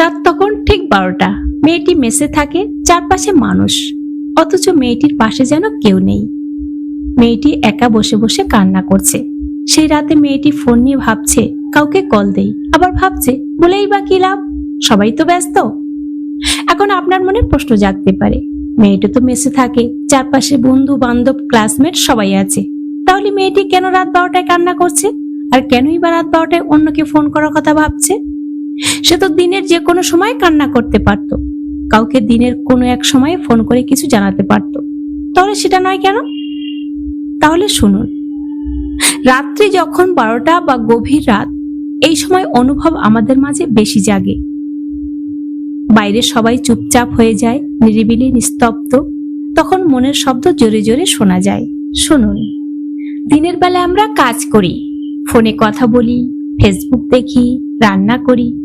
রাত তখন ঠিক বারোটা। মেয়েটি মেসে থাকে, চারপাশে মানুষ। অথচ মেয়েটির পাশে যেন কেউ নেই। মেয়েটি একা বসে বসে কান্না করছে। সেই রাতে মেয়েটি ফোন নিয়ে ভাবছে, কাউকে কল দেই। আবার ভাবছে, বলেই বা কি লাভ? সবাই তো ব্যস্ত। এখন আপনার মনে প্রশ্ন জাগতে পারে। মেয়েটা তো মেসে থাকে, চারপাশে বন্ধু, বান্ধব, ক্লাসমেট সবাই আছে। তাহলে মেয়েটি কেন রাত বারোটায় কান্না করছে? আর কেনই বা রাত বারোটায় অন্যকে ফোন করার কথা ভাবছে? সে তো দিনের যে কোনো সময় কান্না করতে পারত। কাউকে দিনের কোনো এক সময়ে ফোন করে কিছু জানাতে পারত। তাহলে সেটা নয় কেন? তাহলে শুনুন। রাত্রি যখন বারোটা বা গভীর রাত, এই সময় অনুভব আমাদের মাঝে বেশি জাগে। বাইরে সবাই চুপচাপ হয়ে যায়, নিরিবিলি, নিস্তব্ধ। তখন মনের শব্দ জোরে জোরে শোনা যায়। শুনুন। দিনের বেলা আমরা কাজ করি। ফোনে কথা বলি, ফেসবুক দেখি, রান্না করি।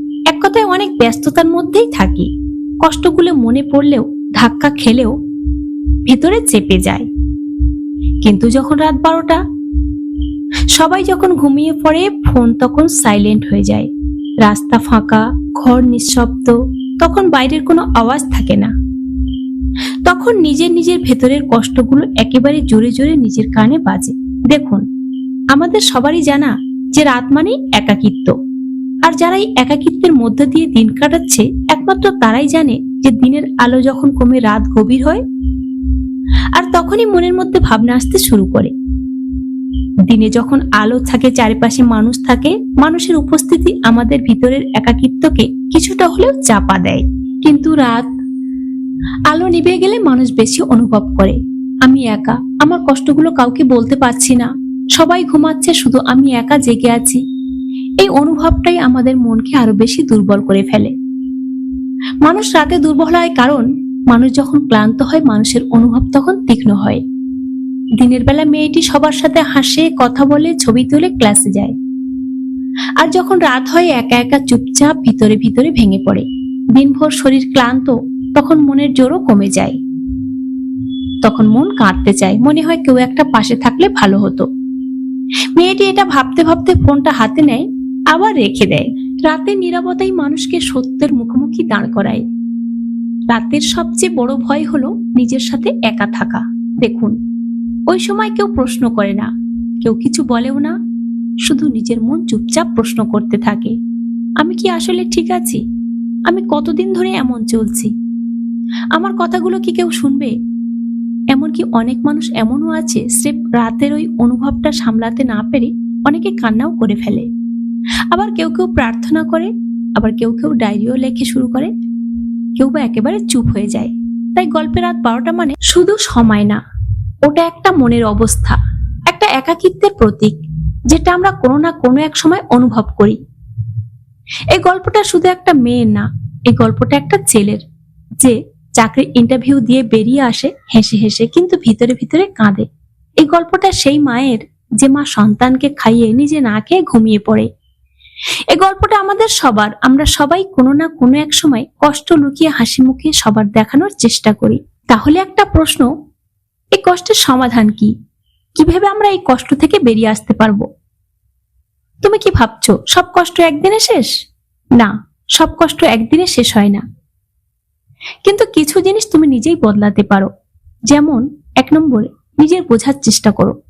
কথায় অনেক ব্যস্ততার মধ্যেই থাকি। কষ্টগুলো মনে পড়লেও, ধাক্কা খেলেও ভেতরে চেপে যায় কিন্তু যখন রাত বারোটা, সবাই যখন ঘুমিয়ে পড়ে, ফোন তখন সাইলেন্ট হয়ে যায়। রাস্তা ফাঁকা, ঘর নিঃশব্দ, তখন বাইরের কোনো আওয়াজ থাকে না। তখন নিজের নিজের ভেতরের কষ্টগুলো একেবারে জোরে জোরে নিজের কানে বাজে। দেখুন, আমাদের সবারই জানা যে রাত মানেই একাকিত্ব। আর যারা একাকিত্বের মধ্য দিয়ে দিন কাটাচ্ছে, একমাত্র তারাই জানে যে দিনের আলো যখন কমে রাত গভীর হয় আর তখনই মনের মধ্যে ভাবনা আসতে শুরু করে। দিনে যখন আলো থাকে, চারিপাশে মানুষ থাকে, মানুষের উপস্থিতি আমাদের ভিতরের একাকিত্বকে কিছুটা হলেও চাপা দেয়। কিন্তু রাত, আলো নিভে গেলে মানুষ বেশি অনুভব করে। আমি একা, আমার কষ্টগুলো কাউকে বলতে পারছি না। সবাই ঘুমাচ্ছে, শুধু আমি একা জেগে আছি। এই অনুভবটাই আমাদের মনকে আরও বেশি দুর্বল করে ফেলে। মানুষ রাতে দুর্বল হয় কারণ মানুষ যখন ক্লান্ত হয়, মানুষের অনুভব তখন তীক্ষ্ণ হয়। দিনের বেলা মেয়েটি সবার সাথে হাসে, কথা বলে, ছবি তুলে ক্লাসে যায়। আর যখন রাত হয়, একা একা চুপচাপ ভিতরে ভিতরে ভেঙে পড়ে। দিনভর শরীর ক্লান্ত, তখন মনের জোরও কমে যায়। তখন মন কাঁদতে চায়, মনে হয় কেউ একটা পাশে থাকলে ভালো হতো। মেয়েটি এটা ভাবতে ভাবতে ফোনটা হাতে নেয় আবার রেখে দেয়। রাতের নিরাপত্তাই মানুষকে সত্যের মুখোমুখি দাঁড় করায়। রাতের সবচেয়ে বড় ভয় হলো নিজের সাথে একা থাকা। দেখুন, ওই সময় কেউ প্রশ্ন করে না, কেউ কিছু বলেও না, শুধু নিজের মন চুপচাপ প্রশ্ন করতে থাকে, আমি কি আসলে ঠিক আছি? আমি কতদিন ধরে এমন চলছি? আমার কথাগুলো কি কেউ শুনবে? এমনকি অনেক মানুষ এমনও আছে, স্রেফ রাতের ওই অনুভবটা সামলাতে না পেরে অনেকে কান্নাও করে ফেলে। আবার কেউ কেউ প্রার্থনা করে, আবার কেউ কেউ ডায়েরিও লেখে শুরু করে। কেউ বা একেবারে চুপ হয়ে যায়। তাই গল্পের রাত বারোটা মানে শুধু সময় না, ওটা একটা মনের অবস্থা, একটা একাকিত্বের প্রতীক, যেটা আমরা কোনো না কোনো এক সময় অনুভব করি। এই গল্পটা শুধু একটা মেয়ের না, এই গল্পটা একটা ছেলের, যে চাকরির ইন্টারভিউ দিয়ে বেরিয়ে আসে, হেসে হেসে কিন্তু ভিতরে ভিতরে কাঁদে। এই গল্পটা সেই মায়ের, যে মা সন্তানকে খাইয়ে নিজে না খেয়ে ঘুমিয়ে পড়ে। এই গল্পটা আমাদের সবার। আমরা সবাই কোনো না কোনো এক সময় কষ্ট লুকিয়ে হাসি মুখে সবার দেখানোর চেষ্টা করি। তাহলে একটা প্রশ্ন এই কষ্টের সমাধান কি? কীভাবে আমরা এই কষ্ট থেকে বেরিয়ে আসতে পারব? তুমি কি ভাবছ, সব কষ্ট একদিনে শেষ? না, সব কষ্ট একদিনে শেষ হয় না। কিন্তু কিছু জিনিস তুমি নিজেই বদলাতে পারো। যেমন, এক নম্বরে নিজের বোঝার চেষ্টা করো।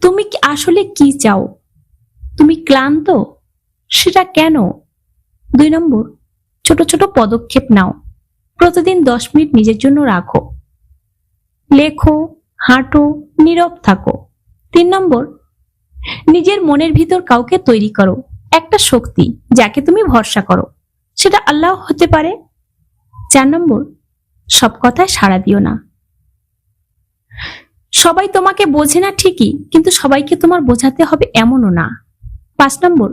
তুমি আসলে কি চাও? তুমি ক্লান্ত? সেটা কেন? দুই নম্বর, ছোট ছোট পদক্ষেপ নাও। প্রতিদিন দশ মিনিট নিজের জন্য রাখো। লেখো, হাঁটো, নীরব থাকো। তিন নম্বর, নিজের মনের ভিতর কাউকে তৈরি করো। একটা শক্তি যাকে তুমি ভরসা করো। সেটা আল্লাহ হতে পারে। চার নম্বর, সব কথায় সাড়া দিও না। সবাই তোমাকে বোঝে না ঠিকই, কিন্তু সবাইকে তোমার বোঝাতে হবে এমনও না। পাঁচ নম্বর,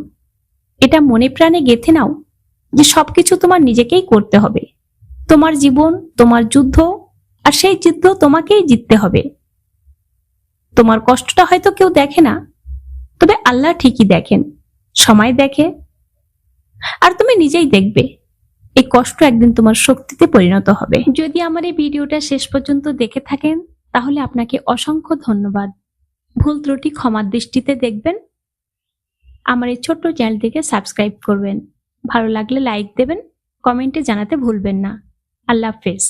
এটা মনে প্রাণে গেথে নাও যে সবকিছু তোমার নিজেকেই করতে হবে। তোমার জীবন, তোমার যুদ্ধ আর সেই যুদ্ধ তোমাকেই জিততে হবে। তোমার কষ্টটা হয়তো কেউ দেখে না, তবে আল্লাহ ঠিকই দেখেন। সময় দেখে আর তুমি নিজেই দেখবে। এই কষ্ট একদিন তোমার শক্তিতে পরিণত হবে। যদি আমার এই ভিডিওটা শেষ পর্যন্ত দেখে থাকেন, তাহলে আপনাকে অসংখ্য ধন্যবাদ। ভুল ত্রুটি ক্ষমার দৃষ্টিতে দেখবেন। আমার এই ছোট্ট চ্যানেলটিকে সাবস্ক্রাইব করবেন। ভালো লাগলে লাইক দেবেন, কমেন্টে জানাতে ভুলবেন না। আল্লাহ হাফেজ।